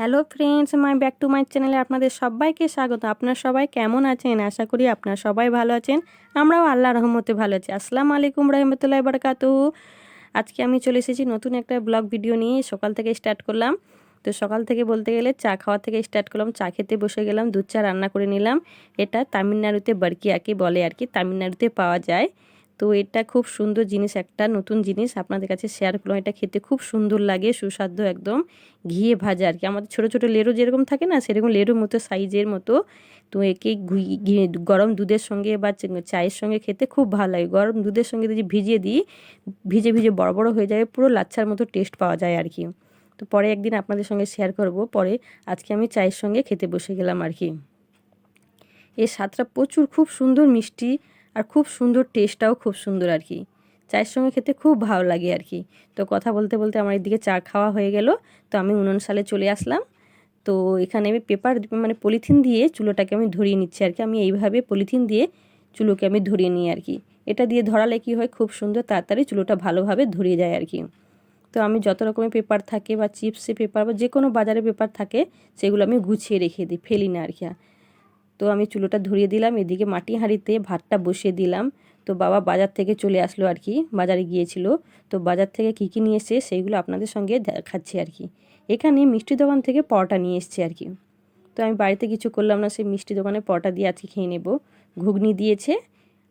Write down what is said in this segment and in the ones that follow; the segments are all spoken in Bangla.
Hello friends my back to my চ্যানেলে আপনাদের সবাইকে স্বাগত। আপনার সবাই কেমন আছেন? আশা করি আপনার সবাই ভালো আছেন। আমরাও আল্লাহ রহমতে ভালো আছি। আসসালামু আলাইকুম রহমতুল্লাহ বারকাতু আজকে আমি চলে এসেছি নতুন একটা ব্লগ ভিডিও নিয়ে। সকাল থেকে স্টার্ট করলাম। তো সকাল থেকে বলতে গেলে চা খাওয়া থেকে স্টার্ট করলাম। চা খেতে বসে গেলাম, দুধ চা রান্না করে নিলাম। এটা তামিলনাড়ুতে বারকি আঁকি বলে আর কি। তামিলনাড়ুতে পাওয়া যায়। তো এটা খুব সুন্দর জিনিস, একটা নতুন জিনিস আপনাদের কাছে শেয়ার করলাম। এটা খেতে খুব সুন্দর লাগে সুস্বাদ্য একদম। ঘিয়ে ভাজা আর কি। আমাদের ছোটো ছোটো লেরু যেরকম থাকে না, সেরকম লেরুর মতো সাইজের মতো। তো একে গরম দুধের সঙ্গে বা চায়ের সঙ্গে খেতে খুব ভালো লাগে। গরম দুধের সঙ্গে যদি ভিজিয়ে দিই, ভিজে ভিজে বড় বড় হয়ে যায় পুরো লাচ্ছার মতো টেস্ট পাওয়া যায় আর কি। তো পরে একদিন আপনাদের সঙ্গে শেয়ার করব। পরে আজকে আমি চায়ের সঙ্গে খেতে বসে গেলাম আর কি। এর স্বাদটা প্রচুর, খুব সুন্দর, মিষ্টি আর খুব সুন্দর টেস্টটাও খুব সুন্দর আর কি। চায়ের সঙ্গে খেতে খুব ভালো লাগে আর কি। তো কথা বলতে বলতে আমার এদিকে চা খাওয়া হয়ে গেল। তো আমি উনুন সালে চলে আসলাম। তো এখানে আমি পেপার মানে পলিথিন দিয়ে চুলোটাকে আমি ধরিয়ে নিচ্ছি আর কি। আমি এইভাবে পলিথিন দিয়ে চুলোকে আমি ধরিয়ে নিই আর কি। এটা দিয়ে ধরালে কি হয়, খুব সুন্দর তাড়াতাড়ি চুলোটা ভালোভাবে ধরিয়ে যায় আর কি। তো আমি যত রকমের পেপার থাকে বা চিপসে পেপার বা যে কোনো বাজারে পেপার থাকে, সেগুলো আমি গুছিয়ে রেখে দিই, ফেলি না আর কি। তো আমি চুলোটা ধরিয়ে দিলাম, এদিকে মাটি হাঁড়িতে ভাতটা বসিয়ে দিলাম। তো বাবা বাজার থেকে চলে আসলো আর কি, বাজারে গিয়েছিল। তো বাজার থেকে কী কী নিয়ে এসছে সেইগুলো আপনাদের সঙ্গে দেখাচ্ছি আর কি। এখানে মিষ্টি দোকান থেকে পরোটা নিয়ে এসছে আর কি। তো আমি বাড়িতে কিছু করলাম না, সেই মিষ্টি দোকানে পরোটা দিয়ে আজকে খেয়ে নেব। ঘুগনি দিয়েছে,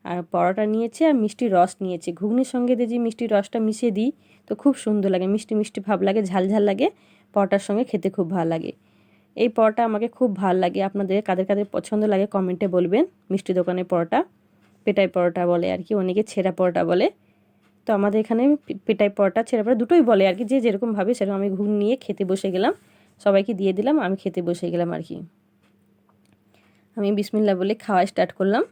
আর পরোটা নিয়েছে, আর মিষ্টি রস নিয়েছে। ঘুগনির সঙ্গে দিয়ে যে মিষ্টি রসটা মিশিয়ে দিই, তো খুব সুন্দর লাগে, মিষ্টি মিষ্টি ভাব লাগে, ঝাল ঝাল লাগে, পরোটার সঙ্গে খেতে খুব ভালো লাগে। এই পরোটা আমাকে খুব ভালো লাগে। আপনাদের কাদের কাদের পছন্দ লাগে কমেন্টে বলবেন। মিষ্টি দোকানের পরোটা, পেটাই পরোটা বলে আর কি, অনেকে ছেঁড়া পরোটা বলে। তো আমাদের এখানে পেটাই পরোটা, ছেঁড়া পরোটা দুটোই বলে আর কি, যে যেরকম ভাবে সেরকম আমি ঘুম নিয়ে খেতে বসে গেলাম। সবাইকে দিয়ে দিলাম, আমি খেতে বসে গেলাম আর কি। আমি বিসমিল্লা বলে খাওয়া স্টার্ট করলাম।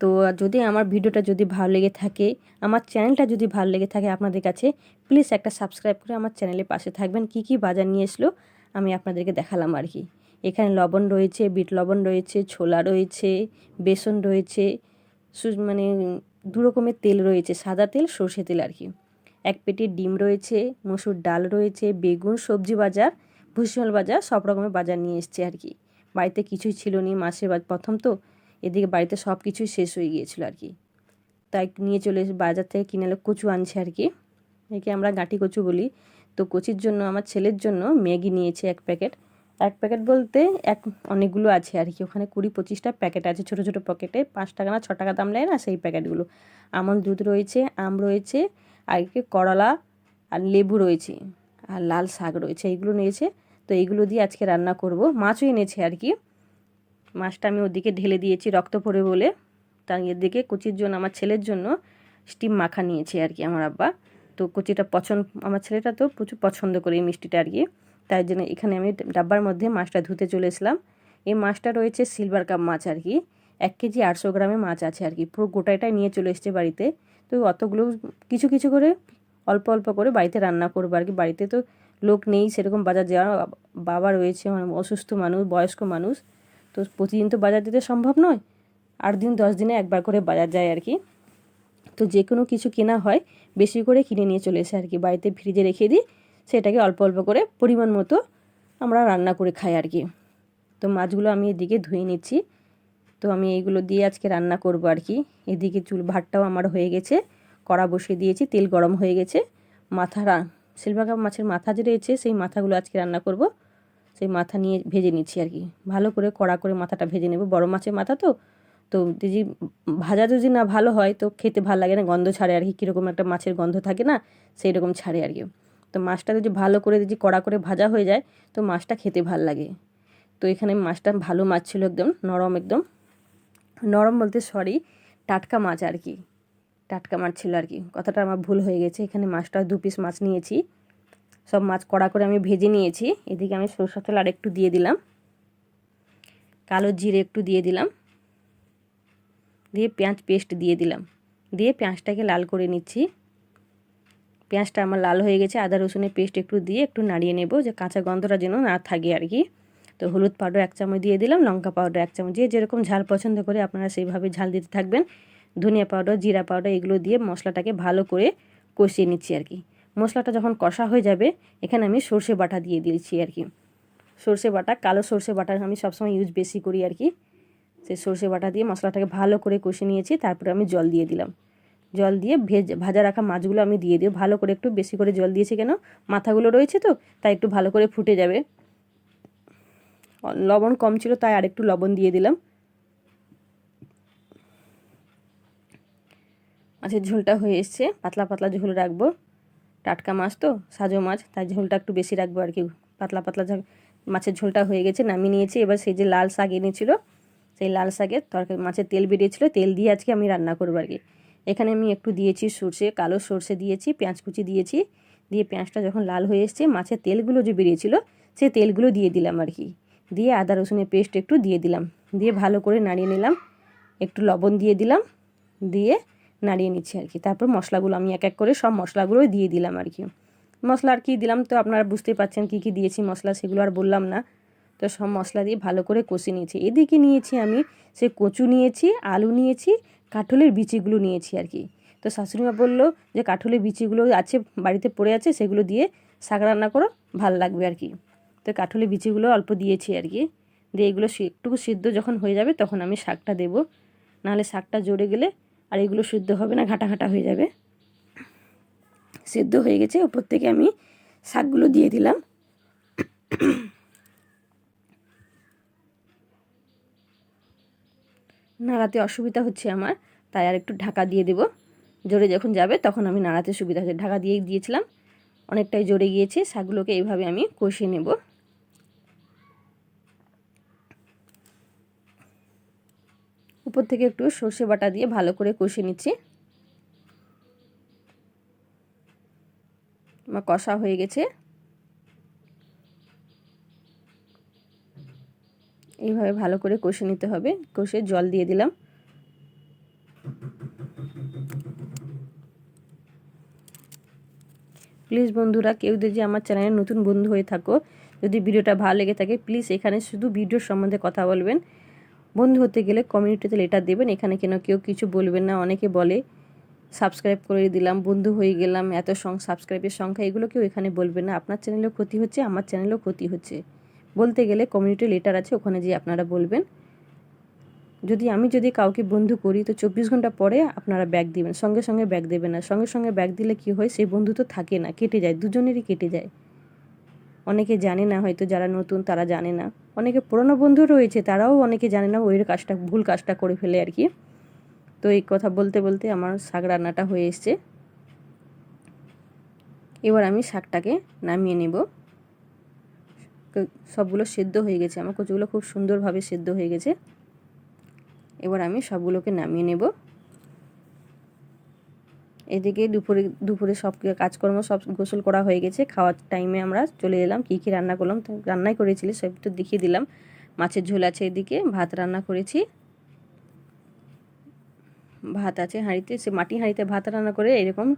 তো যদি আমার ভিডিওটা যদি ভালো লেগে থাকে, আমার চ্যানেলটা যদি ভালো লেগে থাকে আপনাদের কাছে, প্লিজ একটা সাবস্ক্রাইব করে আমার চ্যানেলের পাশে থাকবেন। কি কি বাজার নিয়ে এসলো আমি আপনাদেরকে দেখালাম আর কি। এখানে লবণ রয়েছে, বিট লবণ রয়েছে, ছোলা রয়েছে, বেসন রয়েছে মানে দু রকমের তেল রয়েছে, সাদা তেল, সর্ষে তেল আর কি। এক পেটি ডিম রয়েছে, মসুর ডাল রয়েছে, বেগুন, সবজি বাজার ভুসিমাল বাজার, সব রকমের বাজার নিয়ে এসছে আর কি। বাড়িতে কিছুই ছিল নি, মাসের প্রথম তো, এদিকে বাড়িতে সব কিছুই শেষ হয়ে গিয়েছিল আর কি। তাই নিয়ে চলে বাজার থেকে কিনে কচু আনছে আর কি। একে আমরা গাঁটি কচু বলি। তো কচির জন্য, আমার ছেলের জন্য ম্যাগি নিয়েছে এক প্যাকেট। এক প্যাকেট বলতে এক, অনেকগুলো আছে আর কি। ওখানে কুড়ি পঁচিশটা প্যাকেট আছে, ছোটো ছোটো প্যাকেটে পাঁচ টাকা না, ছ টাকা দাম নেয় না সেই প্যাকেটগুলো। আমল দুধ রয়েছে, আম রয়েছে, আর কি করলা আর লেবু রয়েছে, আর লাল শাক রয়েছে, এইগুলো নিয়েছে। তো এইগুলো দিয়ে আজকে রান্না করব। মাছও এনেছে আর কি। মাছটা আমি ওদিকে ঢেলে দিয়েছি রক্ত পড়ে বলে। তার এদিকে কুচির জন্য, আমার ছেলের জন্য স্টিম মাখা নিয়েছে আর কি আমার আব্বা। তো কচিটা পছন্দ, আমার ছেলেটা তো প্রচুর পছন্দ করে এই মিষ্টিটা আর কি। তাই জন্য এখানে আমি ডাব্বার মধ্যে মাছটা ধুতে চলে এসলাম এই মাছটা রয়েছে সিলভার কাপ মাছ আর কি। এক কেজি আটশো গ্রামে মাছ আছে আর কি। পুরো গোটাটাই নিয়ে চলে এসছে বাড়িতে। তো অতগুলো কিছু কিছু করে, অল্প অল্প করে বাড়িতে রান্না করব আর কি। বাড়িতে তো লোক নেই, সেরকম বাজার যাওয়া বাবা রয়েছে অসুস্থ মানুষ, বয়স্ক মানুষ। তো প্রতিদিন তো বাজার দিতে সম্ভব নয়। আট দিন, দশ দিনে একবার করে বাজার যায় আর কি। তো যে কোনো কিছু কেনা হয়, বেশি করে কিনে নিয়ে চলে এসে আর কি বাড়িতে ফ্রিজে রেখে দিই, সেটাকে অল্প অল্প করে পরিমাণ মতো আমরা রান্না করে খাই আর কি। তো মাছগুলো আমি এদিকে ধুয়ে নিচ্ছি। তো আমি এইগুলো দিয়ে আজকে রান্না করব আর কি। এদিকে চুল ভাতটাও আমার হয়ে গেছে, কড়া বসিয়ে দিয়েছি, তেল গরম হয়ে গেছে। মাথা সিলভার কাপ মাছের মাথা যে রয়েছে, সেই মাথাগুলো আজকে রান্না করব। সেই মাথা নিয়ে ভেজে নিচ্ছি আর কি। ভালো করে কড়া করে মাথাটা ভেজে নেব। বড় মাছের মাথা তো তো যদি ভাজা যদি না ভালো হয়, তো খেতে ভালো লাগে না, গন্ধ ছাড়ে আর কি। কীরকম একটা মাছের গন্ধ থাকে না সেই রকম ছাড়ে আর কি। তো মাছটা যদি ভালো করে, যদি কড়া করে ভাজা হয়ে যায়, তো মাছটা খেতে ভালো লাগে। তো এখানে মাছটা ভালো মাছ ছিল একদম, নরম একদম। নরম বলতে সরি টাটকা মাছ আর কি। টাটকা মাছ ছিল আর কি। কথাটা আমার ভুল হয়ে গেছে, এখানে মাছটা দু পিস মাছ নিয়েছি। সব মাছ কড়া করে আমি ভেজে নিয়েছি। এদিকে আমি সরষা তেল আর একটু দিয়ে দিলাম। কালো জিরে একটু দিয়ে দিলাম। দিয়ে পেঁয়াজ পেস্ট দিয়ে দিলাম। দিয়ে পেঁয়াজটাকে লাল করে নিচ্ছি। পেঁয়াজটা আমার লাল হয়ে গেছে, আদা রসুনের পেস্ট একটু দিয়ে একটু নাড়িয়ে নেব যে কাঁচা গন্ধটা যেন না থাকে আর কি। তো হলুদ পাউডার এক চামচ দিয়ে দিলাম, লঙ্কা পাউডার এক চামচ যে যেরকম ঝাল পছন্দ করে আপনারা সেইভাবে ঝাল দিতে থাকবেন। ধনিয়া পাউডার, জিরা পাউডার এগুলো দিয়ে মশলাটাকে ভালো করে কষিয়ে নিচ্ছি আর কি। মশলাটা যখন কষা হয়ে যাবে, এখানে আমি সর্ষে বাটা দিয়ে দিয়েছি আর কি। সর্ষে বাটা, কালো সর্ষে বাটা আমি সবসময় ইউজ বেশি করি আর কি। সেই সর্ষে বাটা দিয়ে মশলাটাকে ভালো করে কষে নিয়েছি, তারপরে আমি জল দিয়ে দিলাম। জল দিয়ে ভেজ, ভাজা রাখা মাছগুলো আমি দিয়ে দিই ভালো করে একটু বেশি করে জল দিয়েছি কেন? মাথাগুলো রয়েছে তো, তাই একটু ভালো করে ফুটে যাবে। লবণ কম ছিল, তাই আর একটু লবণ দিয়ে দিলাম। মাছের ঝোলটা হয়ে এসছে। পাতলা পাতলা ঝোল রাখব। টাটকা মাছ তো, সাজো মাছ, তাই ঝোলটা একটু বেশি রাখব আর কি। পাতলা পাতলা মাছের ঝোলটা হয়ে গেছে, নামিয়ে নিয়েছি। এবার সেই যে লাল শাক এনেছিল সেই লাল শাকের তরকারি, মাছের তেল বেরিয়েছিল, তেল দিয়ে আজকে আমি রান্না করব আর কি। এখানে আমি একটু দিয়েছি সর্ষে, কালো সর্ষে দিয়েছি, পেঁয়াজ কুচি দিয়েছি, দিয়ে পেঁয়াজটা যখন লাল হয়ে এসছে, মাছের তেলগুলো যে বেরিয়েছিল, সেই তেলগুলো দিয়ে দিলাম আর কি। দিয়ে আদা রসুনের পেস্ট একটু দিয়ে দিলাম। দিয়ে ভালো করে নাড়িয়ে নিলাম, একটু লবণ দিয়ে দিলাম, দিয়ে নাড়িয়ে নিচ্ছি আর কি। তারপর মশলাগুলো আমি এক এক করে সব মশলাগুলো দিয়ে দিলাম আর কি। মশলা আর কি দিলাম তো আপনারা বুঝতেই পারছেন কী কী দিয়েছি, মশলা সেগুলো আর বললাম না। তো সব মশলা দিয়ে ভালো করে কষে নিয়েছি। এদিকে নিয়েছি আমি সে কচু নিয়েছি, আলু নিয়েছি, কাঠলের বিচিগুলো নিয়েছি আর কি। তো শাশুড়িমা বলল যে কাঠলের বিচিগুলো আছে, বাড়িতে পড়ে আছে, সেগুলো দিয়ে শাক রান্না করো, ভালো লাগবে আর কি। তো কাঠলের বিচিগুলো অল্প দিয়েছি আর কি। দিয়ে এগুলো একটুকু সিদ্ধ যখন হয়ে যাবে তখন আমি শাকটা দেবো। নাহলে শাকটা জড়ে গেলে আর এগুলো সিদ্ধ হবে না, ঘাটা ঘাটা হয়ে যাবে। সিদ্ধ হয়ে গেছে, ওপর থেকে আমি শাকগুলো দিয়ে দিলাম। নাড়াতে অসুবিধা হচ্ছে আমার, তাই আর একটু ঢাকা দিয়ে দেব। জোরে যখন যাবে তখন আমি নাড়াতে সুবিধা হচ্ছে, ঢাকা দিয়ে দিয়েছিলাম। অনেকটাই জোরে গিয়েছে, শাকগুলোকে এইভাবে আমি কষিয়ে নেব। উপর থেকে একটু সর্ষে বাটা দিয়ে ভালো করে কষিয়ে নিচ্ছি। আমার কষা হয়ে গেছে। এইভাবে ভালো করে কষে নিতে হবে। কষে জল দিয়ে দিলাম। প্লিজ বন্ধুরা, কেউ যদি আমার চ্যানেলে নতুন বন্ধু হয়ে থাকো, যদি ভিডিওটা ভালো লেগে থাকে, প্লিজ এখানে শুধু ভিডিওর সম্বন্ধে কথা বলবেন। বন্ধু হতে গেলে কমিউনিটিতে লেটার দেবেন, এখানে কেন কেউ কিছু বলবেন না, অনেকে বলে, সাবস্ক্রাইব করে দিলাম, বন্ধু হয়ে গেলাম, এত সং, সাবস্ক্রাইবের সংখ্যা, এগুলো কেউ এখানে বলবেন না। আপনার চ্যানেলেও ক্ষতি হচ্ছে, আমার চ্যানেলেও ক্ষতি হচ্ছে। বলতে গেলে কমিউনিটি লেটার আছে, ওখানে যেয়ে আপনারা বলবেন। যদি আমি যদি কাউকে বন্ধু করি, তো চব্বিশ ঘণ্টা পরে আপনারা ব্যাগ দিবেন, সঙ্গে সঙ্গে ব্যাগ দেবেন না। সঙ্গে সঙ্গে ব্যাগ দিলে কি হয়, সেই বন্ধু তো থাকে না, কেটে যায়, দুজনেরই কেটে যায়। অনেকে জানে না হয়তো, যারা নতুন তারা জানে না। অনেকে পুরনো বন্ধু রয়েছে, তারাও অনেকে জানে না, ওই কাজটা, ভুল কাজটা করে ফেলে আর কি। তো এই কথা বলতে বলতে আমার শাক রান্নাটা হয়ে এসছে। এবার আমি শাকটাকে নামিয়ে নেব। সবগুলো সেদ্ধ হয়ে গেছে। আমার কচুগুলো খুব সুন্দরভাবে সেদ্ধ হয়ে গেছে। এবার আমি সবগুলোকে নামিয়ে নেব। এদিকে দুপুরে দুপুরে সব কাজকর্ম সব গোসল করা হয়ে গেছে। খাওয়ার টাইমে আমরা চলে এলাম। কী কী রান্না করলাম? রান্নাই করেছিলি, সব তো দেখিয়ে দিলাম। মাছের ঝোল আছে এদিকে, ভাত রান্না করেছি। ভাত আছে হাঁড়িতে, সে মাটি হাঁড়িতে ভাত রান্না করে এরকম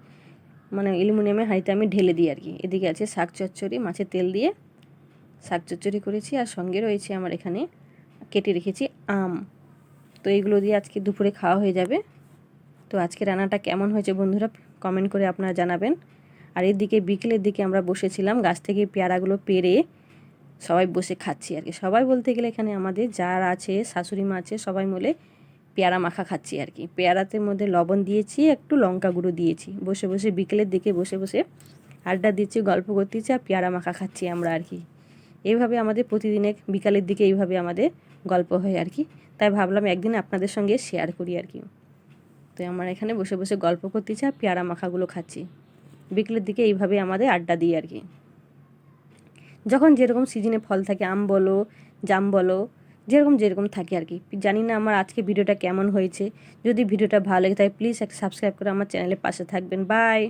মানে অ্যালুমিনিয়ামের হাঁড়িতে আমি ঢেলে দিই আর কি। এদিকে আছে শাক চচ্চড়ি, মাছের তেল দিয়ে। শাক চচ্চড়ি করেছি আর সঙ্গে রয়েছে আমার এখানে কেটে রেখেছি আম। তো এইগুলো দিয়ে আজকে দুপুরে খাওয়া হয়ে যাবে। তো আজকে রান্নাটা কেমন হয়েছে বন্ধুরা কমেন্ট করে আপনারা জানাবেন। আর এদিকে বিকেলের দিকে আমরা বসেছিলাম, গাছ থেকে পেয়ারাগুলো পেরে সবাই বসে খাচ্ছি আর কি। সবাই বলতে গেলে এখানে আমাদের যার আছে, শাশুড়ি মা আছে, সবাই মিলে পেয়ারা মাখা খাচ্ছি আর কি। পেয়ারাতে মধ্যে লবণ দিয়েছি, একটু লঙ্কা গুঁড়ো দিয়েছি। বসে বসে বিকেলের দিকে বসে বসে আড্ডা দিচ্ছি, গল্প করতেছি আর পেয়ারা মাখা খাচ্ছি আমরা আর কি। এইভাবে আমাদের প্রতিদিনে বিকালের দিকে এইভাবে আমাদের গল্প হয় আর কি। তাই ভাবলাম একদিন আপনাদের সঙ্গে শেয়ার করি আর কি। তো আমরা এখানে বসে বসে গল্প করতেছি আর পেয়ারা মাখাগুলো খাচ্ছি। বিকেলের দিকে এইভাবে আমাদের আড্ডা দিই আর কি। যখন যেরকম সিজনে ফল থাকে, আম বলো, জাম বলো, যেরকম যেরকম থাকে আর কি। জানি না আমার আজকে ভিডিওটা কেমন হয়েছে। যদি ভিডিওটা ভালো লাগে তাই প্লিজ একটা সাবস্ক্রাইব করে আমার চ্যানেলের পাশে থাকবেন। বাই